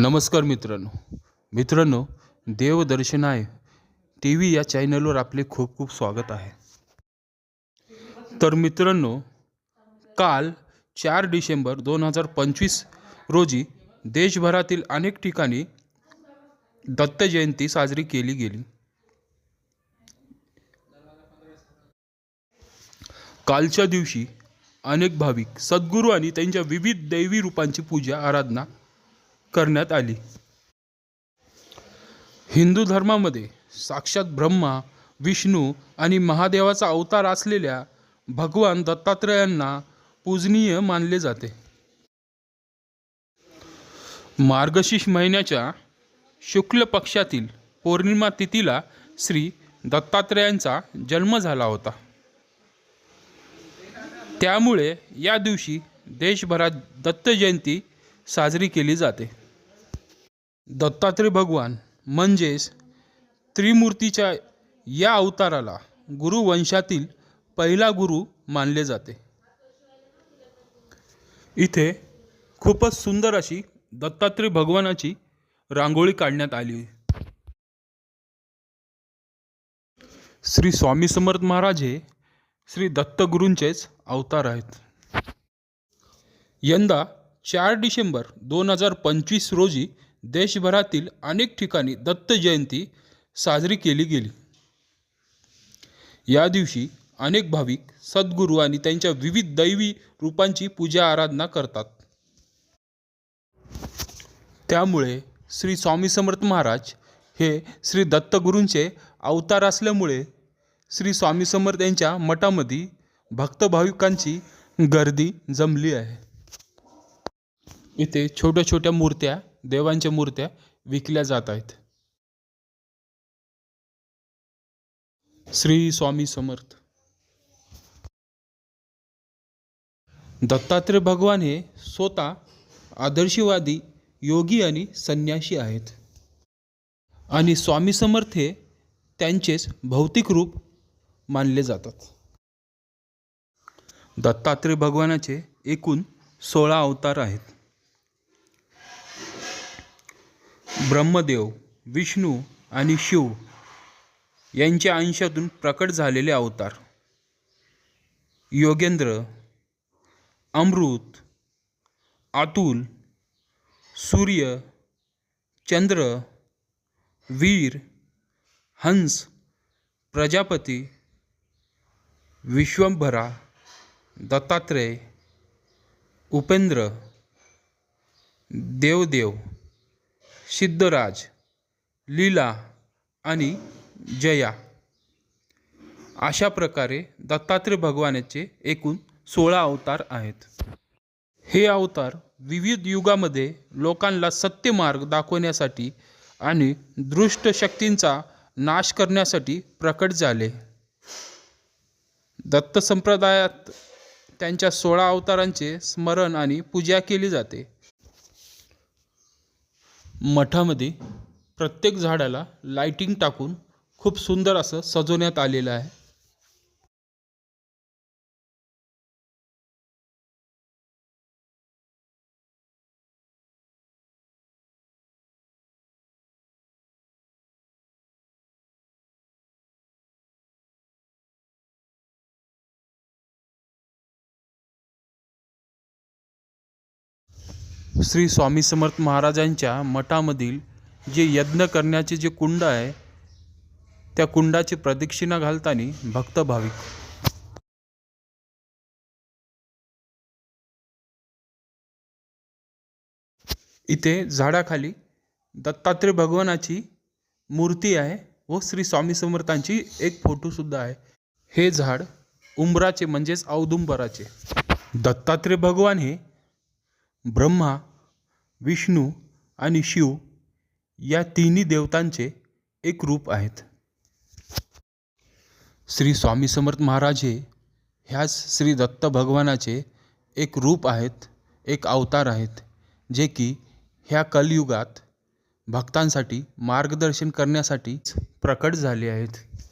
नमस्कार मित्रांनो. मित्रांनो देवदर्शनाय टी व्ही या चॅनलवर आपले खूप खूप स्वागत आहे. तर मित्रांनो काल चार डिसेंबर दोन हजार पंचवीस रोजी देशभरातील अनेक ठिकाणी दत्त जयंती साजरी केली गेली. कालच्या दिवशी अनेक भाविक सद्गुरू आणि त्यांच्या विविध दैवी रूपांची पूजा आराधना करण्यात आली. हिंदू धर्मामध्ये साक्षात ब्रह्मा विष्णू आणि महादेवाचा अवतार असलेल्या भगवान दत्तात्रयांना पूजनीय मानले जाते. मार्गशीर्ष महिन्याच्या शुक्ल पक्षातील पौर्णिमा तिथीला श्री दत्तात्रयांचा जन्म झाला होता. त्यामुळे या दिवशी देशभरात दत्त जयंती साजरी केली जाते. दत्तात्रय भगवान म्हणजेच त्रिमूर्तीच्या या अवताराला गुरुवंशातील पहिला गुरु मानले जाते. इथे खूपच सुंदर अशी दत्तात्रय भगवानाची रांगोळी काढण्यात आली. श्री स्वामी समर्थ महाराज हे श्री दत्तगुरूंचेच अवतार आहेत. यंदा चार डिसेंबर दोन हजार पंचवीस रोजी देशभरातील अनेक ठिकाणी दत्त जयंती साजरी केली गेली. या दिवशी अनेक भाविक सद्गुरू आणि त्यांच्या विविध दैवी रूपांची पूजा आराधना करतात. त्यामुळे श्री स्वामी समर्थ महाराज हे श्री दत्तगुरूंचे अवतार असल्यामुळे श्री स्वामी समर्थ यांच्या मठामध्ये भक्त भाविकांची गर्दी जमली आहे. इथे छोट्या छोट्या मूर्त्या देवांच्या मूर्त्या विकल्या जात आहेत. श्री स्वामी समर्थ. दत्तात्रय भगवान हे स्वतः आदर्शवादी योगी आणि संन्यासी आहेत. आणि स्वामी समर्थ हे त्यांचेच भौतिक रूप मानले जातात. दत्तात्रय भगवानाचे एकूण सोळा अवतार आहेत. ब्रह्मदेव विष्णू आणि शिव यांच्या अंशातून प्रकट झालेले अवतार. योगेंद्र अमृत अतुल सूर्य चंद्र वीर हंस प्रजापती विश्वंभरा दत्तात्रय उपेंद्र देवदेव सिद्धराज लीला आणि जया अशा प्रकारे दत्तात्रय भगवानाचे एकूण सोळा अवतार आहेत. हे अवतार विविध युगामध्ये लोकांना सत्य मार्ग दाखवण्यासाठी आणि दृष्ट शक्तींचा नाश करण्यासाठी प्रकट झाले. दत्त संप्रदायात त्यांच्या सोळा अवतारांचे स्मरण आणि पूजा केली जाते. मठामध्ये प्रत्येक झाडाला लाइटिंग टाकून खूप सुंदर असं सजवण्यात आलेलं आहे. श्री स्वामी समर्थ महाराजांच्या मठामधील जे यज्ञ करण्याचे जे कुंड आहे त्या कुंडाची प्रदक्षिणा घालताना भक्त भाविक. इथे झाडाखाली दत्तात्रय भगवानाची मूर्ती आहे व श्री स्वामी समर्थांची एक फोटोसुद्धा आहे. हे झाड उंबराचे म्हणजेच औदुंबराचे. दत्तात्रय भगवान हे ब्रह्मा विष्णू आणि शिव या तिन्ही देवतांचे एक रूप आहेत. श्री स्वामी समर्थ महाराज हे ह्याच श्री दत्त भगवानाचे एक रूप आहेत एक अवतार आहेत जे की ह्या कलयुगात भक्तांसाठी मार्गदर्शन करण्यासाठी प्रकट झाले आहेत.